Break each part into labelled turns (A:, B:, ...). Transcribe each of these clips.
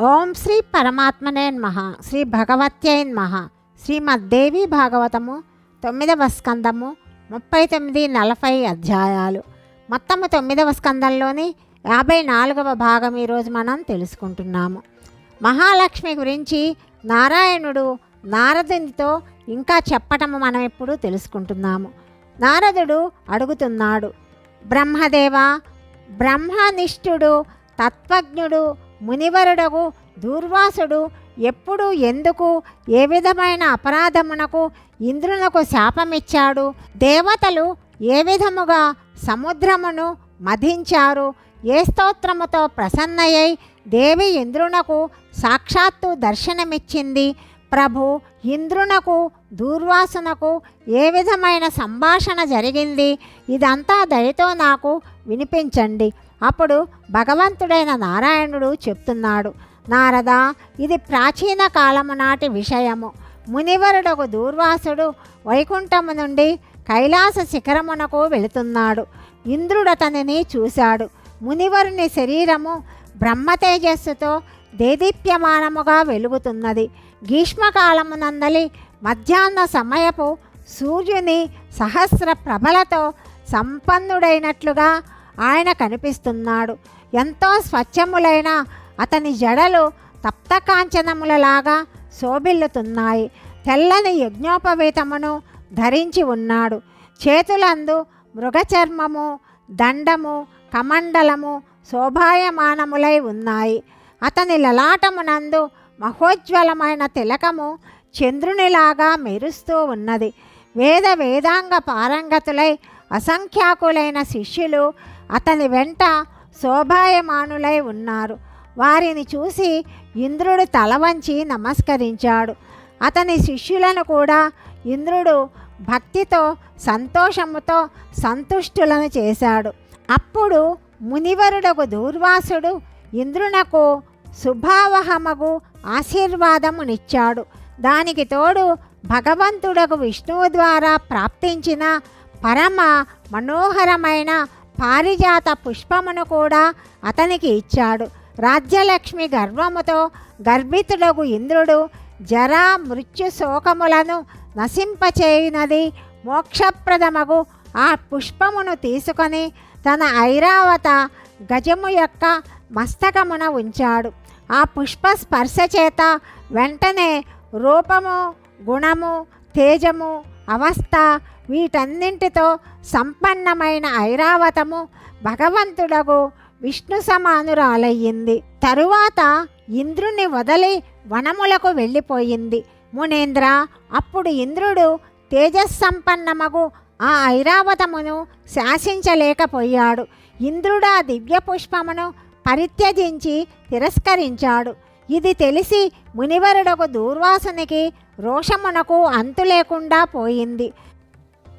A: ఓం శ్రీ పరమాత్మనే నమః శ్రీ భగవత్యై నమః శ్రీమద్దేవి భాగవతము తొమ్మిదవ స్కందము ముప్పై తొమ్మిది నలభై అధ్యాయాలు. మొత్తము తొమ్మిదవ స్కందంలోని యాభై నాలుగవ భాగం ఈరోజు మనం తెలుసుకుంటున్నాము. మహాలక్ష్మి గురించి నారాయణుడు నారదునితో ఇంకా చెప్పటము మనం ఇప్పుడు తెలుసుకుంటున్నాము. నారదుడు అడుగుతున్నాడు బ్రహ్మదేవ బ్రహ్మనిష్ఠుడు తత్వజ్ఞుడు మునివరుడగు దూర్వాసుడు ఎప్పుడు ఎందుకు ఏ విధమైన అపరాధమునకు ఇంద్రునకు శాపమిచ్చాడు? దేవతలు ఏ విధముగా సముద్రమును మధించారు? ఏ స్తోత్రముతో ప్రసన్నయ్యై దేవి ఇంద్రునకు సాక్షాత్తు దర్శనమిచ్చింది? ప్రభు ఇంద్రునకు దూర్వాసునకు ఏ విధమైన సంభాషణ జరిగింది? ఇదంతా దయతో నాకు వినిపించండి. అప్పుడు భగవంతుడైన నారాయణుడు చెప్తున్నాడు నారద ఇది ప్రాచీన కాలము నాటి విషయము. మునివరుడకు దూర్వాసుడు వైకుంఠము నుండి కైలాస శిఖరమునకు వెళుతున్నాడు. ఇంద్రుడు అతనిని చూశాడు. మునివరుని శరీరము బ్రహ్మ తేజస్సుతో దేదీప్యమానముగా వెలుగుతున్నది. గ్రీష్మకాలమునందలి మధ్యాహ్న సమయపు సూర్యుని సహస్ర ప్రభలతో సంపన్నుడైనట్లుగా ఆయన కనిపిస్తున్నాడు. ఎంతో స్వచ్ఛములైన అతని జడలు తప్తకాంచనములలాగా శోభిల్లుతున్నాయి. తెల్లని యజ్ఞోపవేతమును ధరించి ఉన్నాడు. చేతులందు మృగచర్మము దండము కమండలము శోభాయమానములై ఉన్నాయి. అతని లలాటమునందు మహోజ్వలమైన తిలకము చంద్రునిలాగా మెరుస్తూ ఉన్నది. వేద వేదాంగ పారంగతులై అసంఖ్యాకులైన శిష్యులు అతని వెంట శోభాయమానులై ఉన్నారు. వారిని చూసి ఇంద్రుడు తల వంచి నమస్కరించాడు. అతని శిష్యులను కూడా ఇంద్రుడు భక్తితో సంతోషముతో సంతుష్టులను చేశాడు. అప్పుడు మునివరుడకు దూర్వాసుడు ఇంద్రునకు శుభావహమగు ఆశీర్వాదమునిచ్చాడు. దానికి తోడు భగవంతుడకు విష్ణువు ద్వారా ప్రాప్తించిన పరమ మనోహరమైన పారిజాత పుష్పమును కూడా అతనికి ఇచ్చాడు. రాజ్యలక్ష్మి గర్వముతో గర్భితుడగు ఇంద్రుడు జరా మృత్యు శోకములను నశింపచేయునది మోక్షప్రదమగు ఆ పుష్పమును తీసుకొని తన ఐరావత గజము యొక్క మస్తకమున ఉంచాడు. ఆ పుష్ప స్పర్శ చేత వెంటనే రూపము గుణము తేజము అవస్థ వీటన్నింటితో సంపన్నమైన ఐరావతము భగవంతుడకు విష్ణు సమానురాలయ్యింది. తరువాత ఇంద్రుని వదలి వనములకు వెళ్ళిపోయింది. మునేంద్ర అప్పుడు ఇంద్రుడు తేజస్సంపన్నమగు ఆ ఐరావతమును శాసించలేకపోయాడు. ఇంద్రుడు ఆ దివ్య పుష్పమును పరిత్యజించి తిరస్కరించాడు. ఇది తెలిసి మునివరుడకు దూర్వాసునికి రోషమునకు అంతు లేకుండా పోయింది.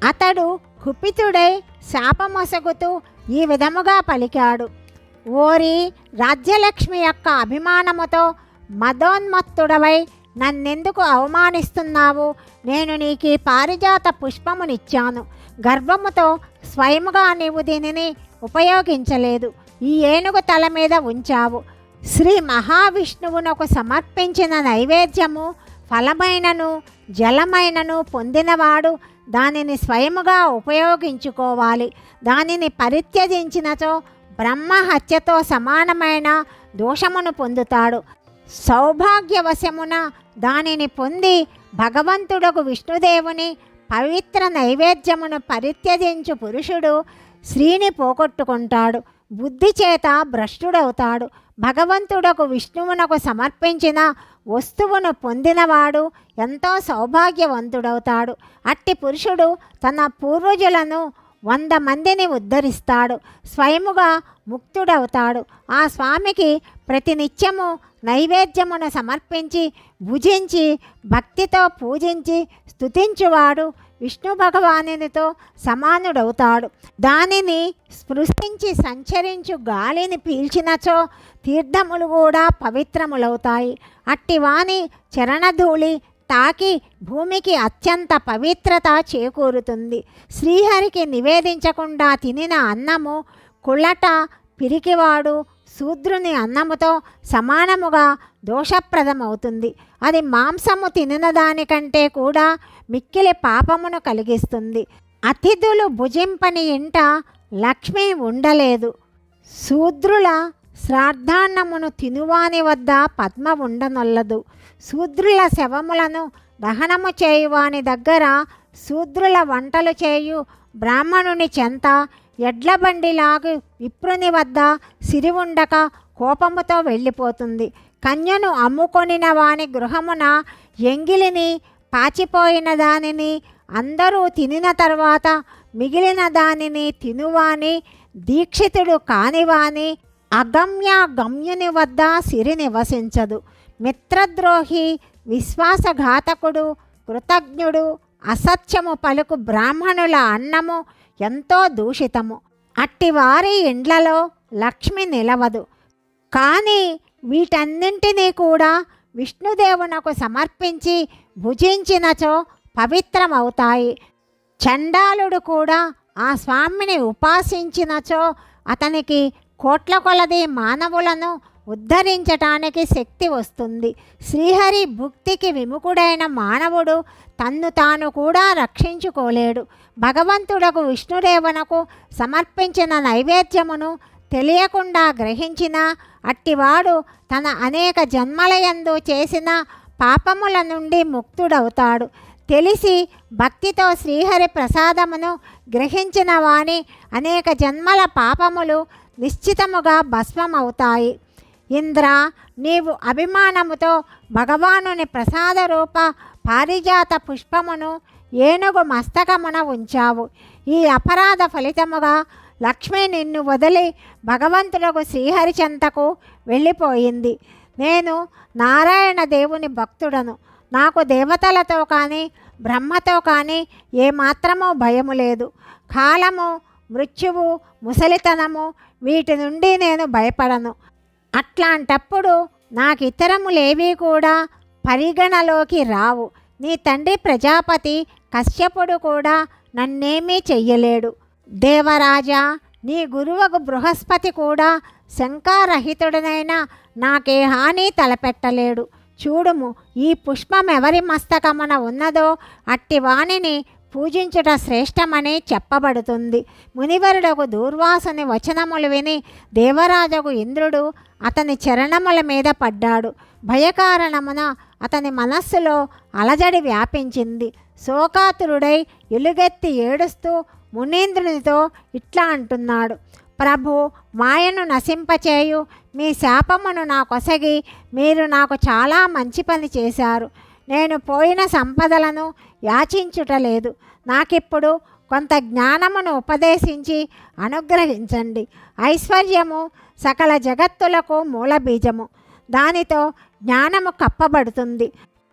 A: అతడు కుపితుడై శాపమొసగుతూ ఈ విధముగా పలికాడు. ఓరి రాజ్యలక్ష్మి యొక్క అభిమానముతో మదోన్మత్తుడవై నన్నెందుకు అవమానిస్తున్నావు? నేను నీకు ఈ పారిజాత పుష్పమునిచ్చాను. గర్భముతో స్వయముగా నీవు దీనిని ఉపయోగించలేదు. ఈ ఏనుగు తల మీద ఉంచావు. శ్రీ మహావిష్ణువునకు సమర్పించిన నైవేద్యము ఫలమైనను జలమైనను పొందినవాడు దానిని స్వయముగా ఉపయోగించుకోవాలి. దానిని పరిత్యజించినచో బ్రహ్మ హత్యతో సమానమైన దోషమును పొందుతాడు. సౌభాగ్యవశమున దానిని పొంది భగవంతుడకు విష్ణుదేవుని పవిత్ర నైవేద్యమును పరిత్యజించు పురుషుడు స్త్రీని పోగొట్టుకుంటాడు. బుద్ధి చేత భ్రష్టుడవుతాడు. భగవంతుడకు విష్ణువునకు సమర్పించిన వస్తువును పొందినవాడు ఎంతో సౌభాగ్యవంతుడవుతాడు. అట్టి పురుషుడు తన పూర్వజులను వంద మందిని ఉద్ధరిస్తాడు. స్వయముగా ముక్తుడవుతాడు. ఆ స్వామికి ప్రతినిత్యము నైవేద్యమును సమర్పించి భుజించి భక్తితో పూజించి స్తుతించువాడు విష్ణు భగవానునితో సమానుడవుతాడు. దానిని స్పృశించి సంచరించు గాలిని పీల్చినచో తీర్థములు కూడా పవిత్రములవుతాయి. అట్టివాని చరణధూళి తాకి భూమికి అత్యంత పవిత్రత చేకూరుతుంది. శ్రీహరికి నివేదించకుండా తినిన అన్నము కుళ్ళట పిరికివాడు శూద్రుని అన్నముతో సమానముగా దోషప్రదమవుతుంది. అది మాంసము తినిన దానికంటే కూడా మిక్కిలి పాపమును కలిగిస్తుంది. అతిథులు భుజింపని ఇంట లక్ష్మి ఉండలేదు. శూద్రుల శ్రాద్ధాన్నమును తినువాని వద్ద పద్మ ఉండనొల్లదు. శూద్రుల శవములను దహనము చేయువాని దగ్గర శూద్రుల వంటలు చేయు బ్రాహ్మణుని చెంత ఎడ్ల బండిలాగు విప్రుని వద్ద సిరి ఉండక కోపముతో వెళ్ళిపోతుంది. కన్యను అమ్ముకొనిన వాని గృహమున ఎంగిలిని పాచిపోయిన దానిని అందరూ తినిన తర్వాత మిగిలిన దానిని తినువాని దీక్షితుడు కానివాని అగమ్య గమ్యుని వద్ద సిరి నివసించదు. మిత్రద్రోహి విశ్వాసఘాతకుడు కృతజ్ఞుడు అసత్యము పలుకు బ్రాహ్మణుల అన్నము ఎంతో దూషితము. అట్టివారి ఇండ్లలో లక్ష్మి నిలవదు. కానీ వీటన్నింటినీ కూడా విష్ణుదేవునకు సమర్పించి భుజించినచో పవిత్రమవుతాయి. చండాలుడు కూడా ఆ స్వామిని ఉపాసించినచో అతనికి కోట్ల కొలది మానవులను ఉద్ధరించటానికి శక్తి వస్తుంది. శ్రీహరి భుక్తికి విముఖుడైన మానవుడు తన్ను తాను కూడా రక్షించుకోలేడు. భగవంతుడకు విష్ణుదేవనకు సమర్పించిన నైవేద్యమును తెలియకుండా గ్రహించిన అట్టివాడు తన అనేక జన్మలయందు చేసిన పాపముల నుండి ముక్తుడవుతాడు. తెలిసి భక్తితో శ్రీహరి ప్రసాదమును గ్రహించిన వాని అనేక జన్మల పాపములు నిశ్చితముగా భస్మమవుతాయి. ఇంద్ర నీవు అభిమానముతో భగవానుని ప్రసాద రూప పారిజాత పుష్పమును ఏనుగు మస్తకమున ఉంచావు. ఈ అపరాధ ఫలితముగా లక్ష్మి నిన్ను వదిలి భగవంతులకు శ్రీహరిచంతకు వెళ్ళిపోయింది. నేను నారాయణ దేవుని భక్తుడను. నాకు దేవతలతో కానీ బ్రహ్మతో కానీ ఏమాత్రమూ భయము లేదు. కాలము మృత్యువు ముసలితనము వీటి నుండి నేను భయపడను. అట్లాంటప్పుడు నాకు ఇతరములేవీ కూడా పరిగణలోకి రావు. నీ తండ్రి ప్రజాపతి కశ్యపుడు కూడా నన్నేమీ చెయ్యలేడు. దేవరాజా నీ గురువకు బృహస్పతి కూడా శంకారహితుడనైన నాకే హాని తలపెట్టలేడు. చూడుము ఈ పుష్పం ఎవరి మస్తకమున ఉన్నదో అట్టి వాణిని పూజించుట శ్రేష్టమని చెప్పబడుతుంది. మునివరుడకు దూర్వాసుని వచనములు విని దేవరాజకు ఇంద్రుడు అతని చరణముల మీద పడ్డాడు. భయకారణమున అతని మనస్సులో అలజడి వ్యాపించింది. శోకాతురుడై ఎలుగెత్తి ఏడుస్తూ మునీంద్రునితో ఇట్లా అంటున్నాడు. ప్రభు మాయను నశింపచేయు. మీ శాపమును నా కొసగి మీరు నాకు చాలా మంచి పని చేశారు. నేను పోయిన సంపదలను యాచించుటలేదు నాకిప్పుడు కొంత జ్ఞానమును ఉపదేశించి అనుగ్రహించండి. ఐశ్వర్యము సకల జగత్తులకు మూలబీజము. దానితో జ్ఞానము కప్పబడుతుంది.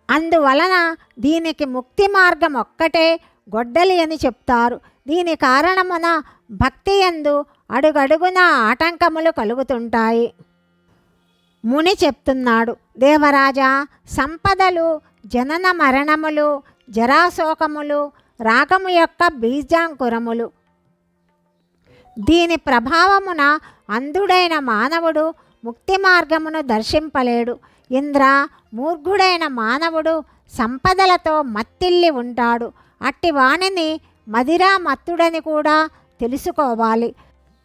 A: అందువలన దీనికి ముక్తి మార్గం ఒక్కటే గొడ్డలి అని చెప్తారు. దీని కారణమున భక్తి ఎందు అడుగడుగున ఆటంకములు కలుగుతుంటాయి. ముని చెప్తున్నాడు దేవరాజా సంపదలు జనన మరణములు జరాశోకములు రాగము యొక్క బీజాంకురములు. దీని ప్రభావమున అంధుడైన మానవుడు ముక్తి మార్గమును దర్శింపలేడు. ఇంద్ర మూర్ఘుడైన మానవుడు సంపదలతో మత్తిల్లి ఉంటాడు. అట్టి వాణిని మదిరా మత్తుడని కూడా తెలుసుకోవాలి.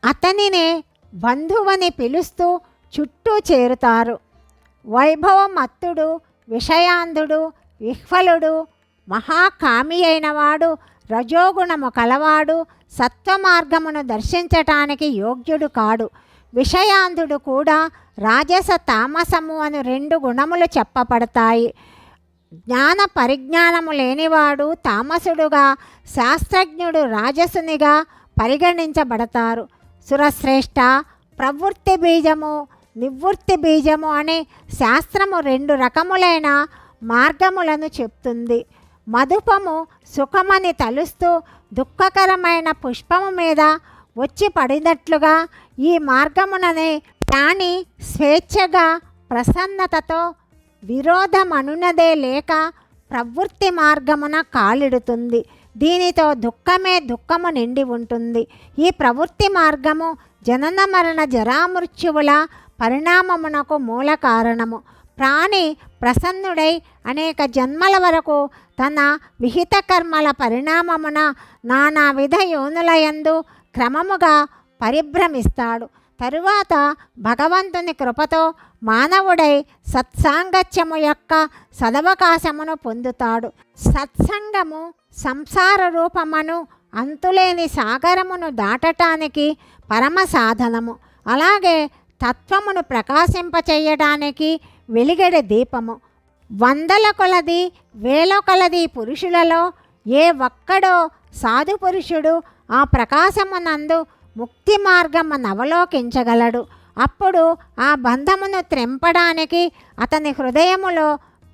A: అతనినే బంధువని పిలుస్తూ చుట్టూ చేరుతారు. వైభవమత్తుడు విషయాంధుడు విహ్వలుడు మహాకామి అయినవాడు రజోగుణము కలవాడు సత్వమార్గమును దర్శించటానికి యోగ్యుడు కాడు. విషయాంధుడు కూడా రాజస తామసము అను రెండు గుణములు చెప్పబడతాయి. జ్ఞాన పరిజ్ఞానము లేనివాడు తామసుడుగా శాస్త్రజ్ఞుడు రాజసునిగా పరిగణించబడతారు. సురశ్రేష్ఠ ప్రవృత్తి బీజము నివృత్తి బీజము అనే శాస్త్రము రెండు రకములైన మార్గములను చెప్తుంది. మధుపము సుఖమని తలుస్తూ దుఃఖకరమైన పుష్పము మీద వచ్చి పడినట్లుగా ఈ మార్గముననే ప్రాణి స్వేచ్ఛగా ప్రసన్నతతో విరోధమనునదే లేక ప్రవృత్తి మార్గమున కాలిడుతుంది. దీనితో దుఃఖమే దుఃఖము నిండి ఉంటుంది. ఈ ప్రవృత్తి మార్గము జనన మరణ జరామృత్యువుల పరిణామమునకు మూల కారణము. ప్రాణి ప్రసన్నుడై అనేక జన్మల వరకు తన విహిత కర్మల పరిణామమున నానావిధ యోనులయందు క్రమముగా పరిభ్రమిస్తాడు. తరువాత భగవంతుని కృపతో మానవుడై సత్సాంగత్యము యొక్క సదవకాశమును పొందుతాడు. సత్సంగము సంసార రూపమును అంతులేని సాగరమును దాటటానికి పరమ సాధనము. అలాగే తత్వమును ప్రకాశింపచేయడానికి వెలిగడే దీపము. వందల కొలది వేల కొలది పురుషులలో ఏ ఒక్కడో సాధు పురుషుడు ఆ ప్రకాశమునందు ముక్తి మార్గమును అవలోకించగలడు అప్పుడు ఆ బంధమును త్రెంపడానికి అతని హృదయములో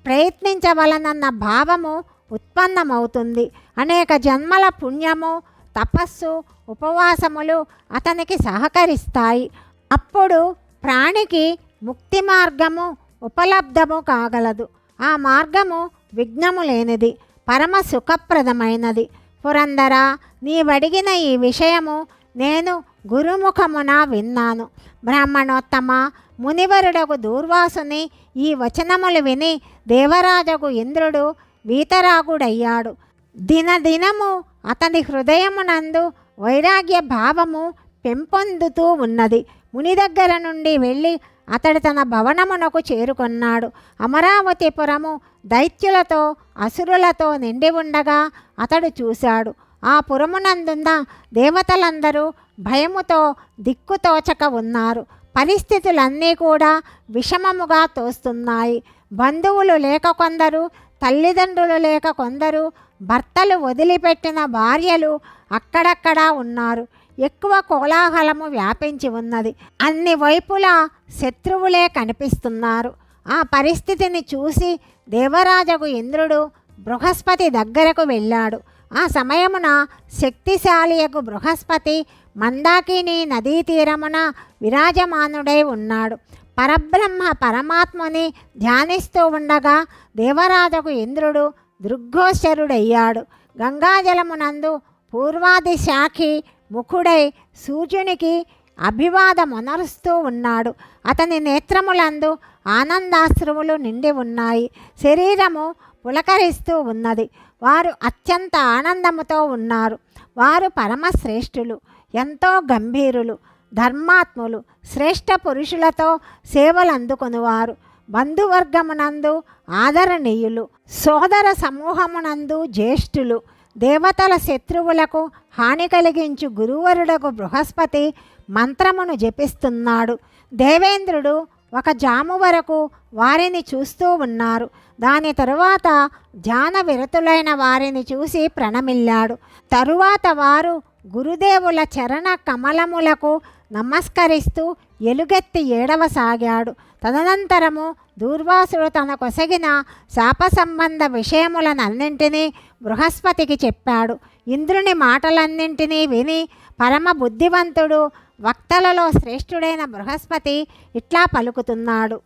A: ప్రయత్నించవలనన్న భావము ఉత్పన్నమవుతుంది. అనేక జన్మల పుణ్యము తపస్సు ఉపవాసములు అతనికి సహకరిస్తాయి. అప్పుడు ప్రాణికి ముక్తి మార్గము ఉపలబ్ధము కాగలదు. ఆ మార్గము విఘ్నము లేనిది పరమ సుఖప్రదమైనది. పురందర నీవడిగిన ఈ విషయము నేను గురుముఖమున విన్నాను. బ్రాహ్మణోత్తమ మునివరుడకు దూర్వాసుని ఈ వచనములు విని దేవరాజకు ఇంద్రుడు వీతరాగుడయ్యాడు. దినదినము అతని హృదయమునందు వైరాగ్య భావము పెంపొందుతూ ఉన్నది. ముని దగ్గర నుండి వెళ్ళి అతడు తన భవనమునకు చేరుకున్నాడు. అమరావతిపురము దైత్యులతో అసురులతో నిండి ఉండగా అతడు చూశాడు. ఆ పురమునందున్న దేవతలందరూ భయముతో దిక్కుతోచక ఉన్నారు. పరిస్థితులన్నీ కూడా విషమముగా తోస్తున్నాయి. బంధువులు లేక కొందరు తల్లిదండ్రులు లేక కొందరు భర్తలు వదిలిపెట్టిన భార్యలు అక్కడక్కడా ఉన్నారు. ఎక్కువ కోలాహలము వ్యాపించి ఉన్నది. అన్ని వైపులా శత్రువులే కనిపిస్తున్నారు. ఆ పరిస్థితిని చూసి దేవరాజకు ఇంద్రుడు బృహస్పతి దగ్గరకు వెళ్ళాడు. ఆ సమయమున శక్తిశాలియకు బృహస్పతి మందాకిని నదీ తీరమున విరాజమానుడై ఉన్నాడు. పరబ్రహ్మ పరమాత్మని ధ్యానిస్తూ ఉండగా దేవరాజకు ఇంద్రుడు దృగ్గోచరుడయ్యాడు గంగాజలమునందు పూర్వాది శాఖి ముఖుడై సూర్యునికి అభివాదమునరుస్తూ ఉన్నాడు. అతని నేత్రములందు ఆనందాశ్రములు నిండి ఉన్నాయి. శరీరము పులకరిస్తూ ఉన్నది. వారు అత్యంత ఆనందముతో ఉన్నారు. వారు పరమశ్రేష్ఠులు ఎంతో గంభీరులు. ధర్మాత్ములు శ్రేష్ఠ పురుషులతో సేవలు అందుకొనివారు. బంధువర్గమునందు ఆదరణీయులు సోదర సమూహమునందు జ్యేష్ఠులు దేవతల శత్రువులకు హాని కలిగించు గురువరుడకు బృహస్పతి మంత్రమును జపిస్తున్నాడు. దేవేంద్రుడు ఒక జాము వరకు వారిని చూస్తూ ఉన్నారు. దాని తరువాత ధ్యాన విరతులైన వారిని చూసి ప్రణమిల్లాడు. తరువాత వారు గురుదేవుల చరణ కమలములకు నమస్కరిస్తూ ఎలుగెత్తి ఏడవసాగాడు. తదనంతరము దూర్వాసుడు తన కొసగిన శాప సంబంధ విషయములనన్నింటినీ బృహస్పతికి చెప్పాడు. ఇంద్రుని మాటలన్నింటినీ విని పరమ బుద్ధివంతుడు వక్తలలో శ్రేష్ఠుడైన బృహస్పతి ఇట్లా పలుకుతున్నాడు.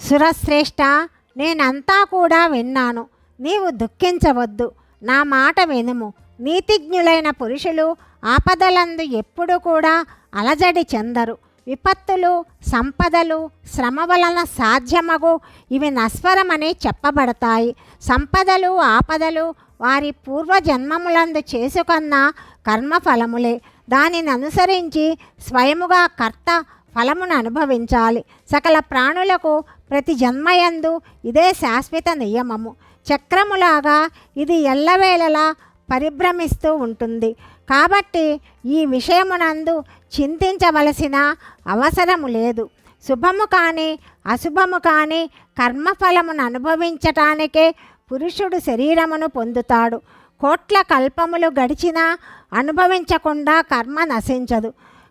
A: సురశ్రేష్ఠ నేనంతా కూడా విన్నాను. నీవు దుఃఖించవద్దు. నా మాట వినుము. నీతిజ్ఞులైన పురుషులు ఆపదలందు ఎప్పుడు కూడా అలజడి చెందరు. విపత్తులు సంపదలు శ్రమ వలన సాధ్యమగు ఇవి నస్వరమని చెప్పబడతాయి. సంపదలు ఆపదలు వారి పూర్వజన్మములందు చేసుకున్న కర్మఫలములే. దానిని అనుసరించి స్వయముగా కర్త ఫలమును అనుభవించాలి. సకల ప్రాణులకు ప్రతి జన్మయందు ఇదే శాశ్వత నియమము. చక్రములాగా ఇది ఎల్లవేళలా పరిభ్రమిస్తూ ఉంటుంది. కాబట్టి ఈ విషయమునందు చింతించవలసిన అవసరము లేదు. శుభము కానీ అశుభము కానీ కర్మఫలమును అనుభవించటానికే పురుషుడు శరీరమును పొందుతాడు. కోట్ల కల్పములు గడిచినా అనుభవించకుండా కర్మ నశించదు.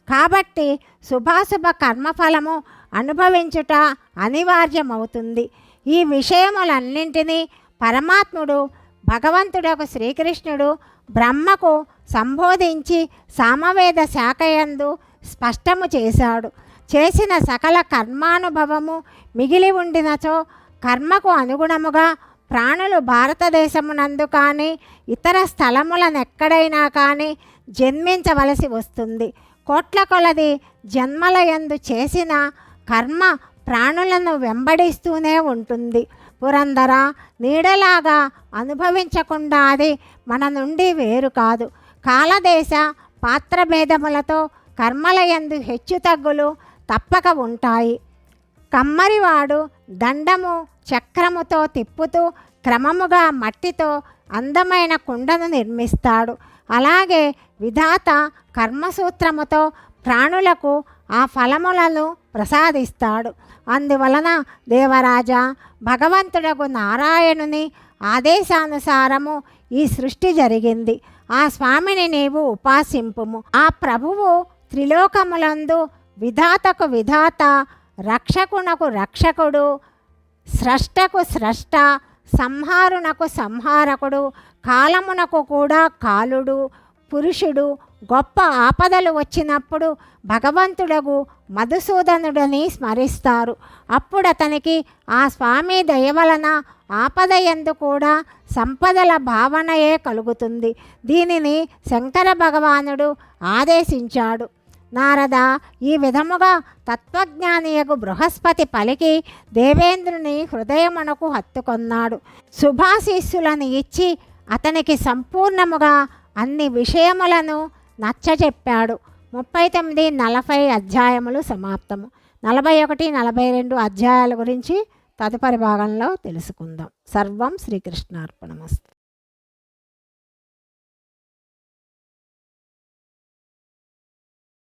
A: కాబట్టి శుభాశుభ కర్మఫలము అనుభవించుట అనివార్యమవుతుంది. ఈ విషయములన్నింటినీ పరమాత్ముడు భగవంతుడకు శ్రీకృష్ణుడు బ్రహ్మకు సంబోధించి సామవేద శాఖయందు స్పష్టము చేశాడు. చేసిన సకల కర్మానుభవము మిగిలి ఉండినచో కర్మకు అనుగుణముగా ప్రాణులు భారతదేశమునందు కానీ ఇతర స్థలములనెక్కడైనా కానీ జన్మించవలసి వస్తుంది. కోట్ల కొలది జన్మలయందు చేసిన కర్మ ప్రాణులను వెంబడిస్తూనే ఉంటుంది. పురందర నీడలాగా అనుభవించకుండా అది మన నుండి వేరు కాదు. కాలదేశ పాత్రభేదములతో కర్మలయందు హెచ్చుతగ్గులు తప్పక ఉంటాయి. కమ్మరివాడు దండము చక్రముతో తిప్పుతూ క్రమముగా మట్టితో అందమైన కుండను నిర్మిస్తాడు. అలాగే విధాత కర్మసూత్రముతో ప్రాణులకు ఆ ఫలములను ప్రసాదిస్తాడు. అందువలన దేవరాజా భగవంతుడకు నారాయణుని ఆదేశానుసారము ఈ సృష్టి జరిగింది. ఆ స్వామిని నీవు ఉపాసింపుము. ఆ ప్రభువు త్రిలోకములందు విధాతకు విధాత రక్షకునకు రక్షకుడు స్రష్టకు స్రష్ట సంహారునకు సంహారకుడు కాలమునకు కూడా కాలుడు పురుషుడు గొప్ప ఆపదలు వచ్చినప్పుడు భగవంతుడగు మధుసూదనుడని స్మరిస్తారు. అప్పుడు అతనికి ఆ స్వామి దయ వలన ఆపద ఎందు కూడా సంపదల భావనయే కలుగుతుంది. దీనిని శంకర భగవానుడు ఆదేశించాడు. నారద ఈ విధముగా తత్వజ్ఞానియకు బృహస్పతి పలికి దేవేంద్రుని హృదయమునకు హత్తుకొన్నాడు. శుభాశీస్సులను ఇచ్చి అతనికి సంపూర్ణముగా అన్ని విషయములను నచ్చజెప్పాడు. ముప్పై తొమ్మిది నలభై అధ్యాయములు సమాప్తము. నలభై ఒకటి నలభై రెండు అధ్యాయాల గురించి తదుపరి భాగంలో తెలుసుకుందాం. సర్వం శ్రీకృష్ణార్పణమస్తు.